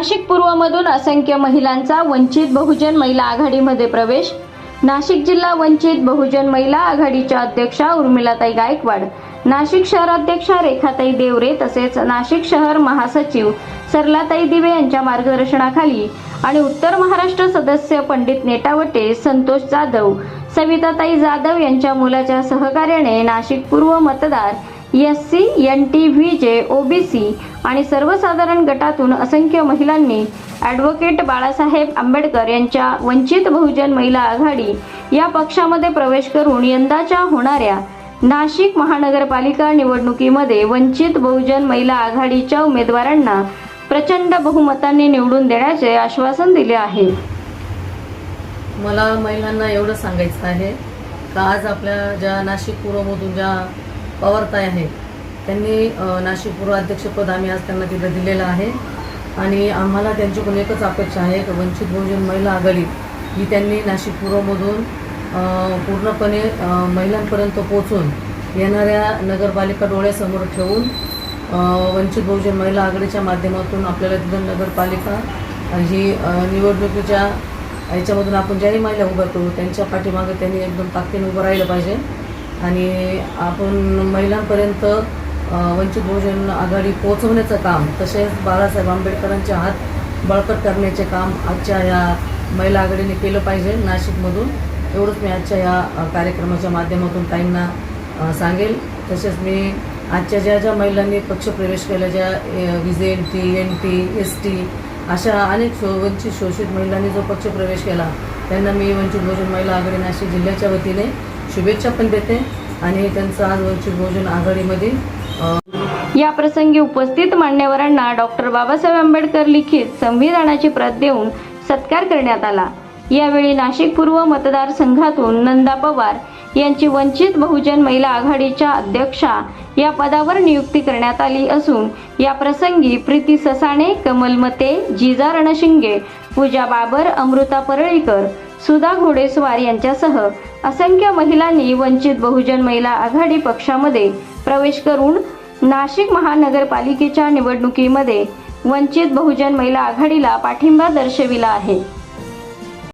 नाशिक पूर्वमधून असंख्य महिलांचा वंचित बहुजन महिला आघाडीमध्ये प्रवेश. नाशिक जिल्हा वंचित बहुजन महिला आघाडीच्या अध्यक्षा उर्मिलाताई गायकवाड नाशिक शहराध्यक्षा रेखाताई देवरे तसेच नाशिक शहर महासचिव सरलाताई दिवे यांच्या मार्गदर्शनाखाली आणि उत्तर महाराष्ट्र सदस्य पंडित नेटावटे संतोष जाधव सविताताई जाधव यांच्या मुलाच्या सहकार्याने नाशिक पूर्व मतदार S C N T V J OBC आणि सर्वसाधारण गटातून असंख्य महिलांनी ॲडव्होकेट बाळासाहेब आंबेडकर यांच्या वंचित बहुजन महिला आघाडी या पक्षामध्ये प्रवेश करून यंदाच्या होणाऱ्या नाशिक महानगरपालिका निवडणुकीमध्ये वंचित बहुजन महिला आघाडीच्या उमेदवारांना प्रचंड बहुमतांनी निवडून देण्याचे आश्वासन दिले आहे. मला महिलांना एवढं सांगायचं आहे का आज आपल्या ज्या नाशिक पूर्वमधून ज्या पवारताई आहेत. त्यांनी अ, नाशिक पूर्व अध्यक्षपद आम्ही आज त्यांना तिथं दिलेलं आहे. आणि आम्हाला त्यांच्याकडून एकच अपेक्षा आहे की वंचित बहुजन महिला आघाडी ही त्यांनी नाशिक पूर्वमधून पूर्णपणे महिलांपर्यंत पोचून येणाऱ्या नगरपालिका डोळ्यासमोर ठेवून वंचित बहुजन महिला आघाडीच्या माध्यमातून आपल्याला तिथं नगरपालिका ही निवडणुकीच्या याच्यामधून आपण ज्याही महिला उभं करू त्यांच्या पाठीमागे त्यांनी एकदम ताकदीने उभं राहिलं पाहिजे. आणि आपण महिलांपर्यंत वंचित बहुजन आघाडी पोहोचवण्याचं काम तसेच बाळासाहेब आंबेडकरांचे हात बळकट करण्याचे काम आजच्या या महिला आघाडीने केलं पाहिजे नाशिकमधून. एवढंच मी आजच्या या कार्यक्रमाच्या माध्यमातून ताईंना सांगेल. तसेच मी आजच्या ज्या ज्या महिलांनी पक्षप्रवेश केला ज्या VJ N T N T S T अशा अनेक शो वंचित शोषित महिलांनी जो पक्षप्रवेश केला त्यांना मी वंचित बहुजन महिला आघाडी नाशिक जिल्ह्याच्या वतीने शुभेच्छा पण देते आणि त्यांचं आजवरची भोजन आघाडीमध्ये या प्रसंगी उपस्थित मान्यवरांना डॉक्टर बाबासाहेब आंबेडकर लिखित संविधानाची प्रत देऊन सत्कार करण्यात आला. यावेळी नाशिक पूर्व मतदारसंघातून नंदा पवार यांची वंचित बहुजन महिला आघाडीच्या अध्यक्षा या पदावर नियुक्ती करण्यात आली असून या प्रसंगी प्रीती ससाणे कमल मते जिजा रणशिंगे पूजा बाबर अमृता परळीकर सुधा घोडेस्वार यांच्यासह असंख्य महिलांनी वंचित बहुजन महिला आघाडी पक्षामध्ये प्रवेश करून नाशिक महानगरपालिकेच्या निवडणुकीमध्ये वंचित बहुजन महिला आघाडीला पाठिंबा दर्शविला आहे.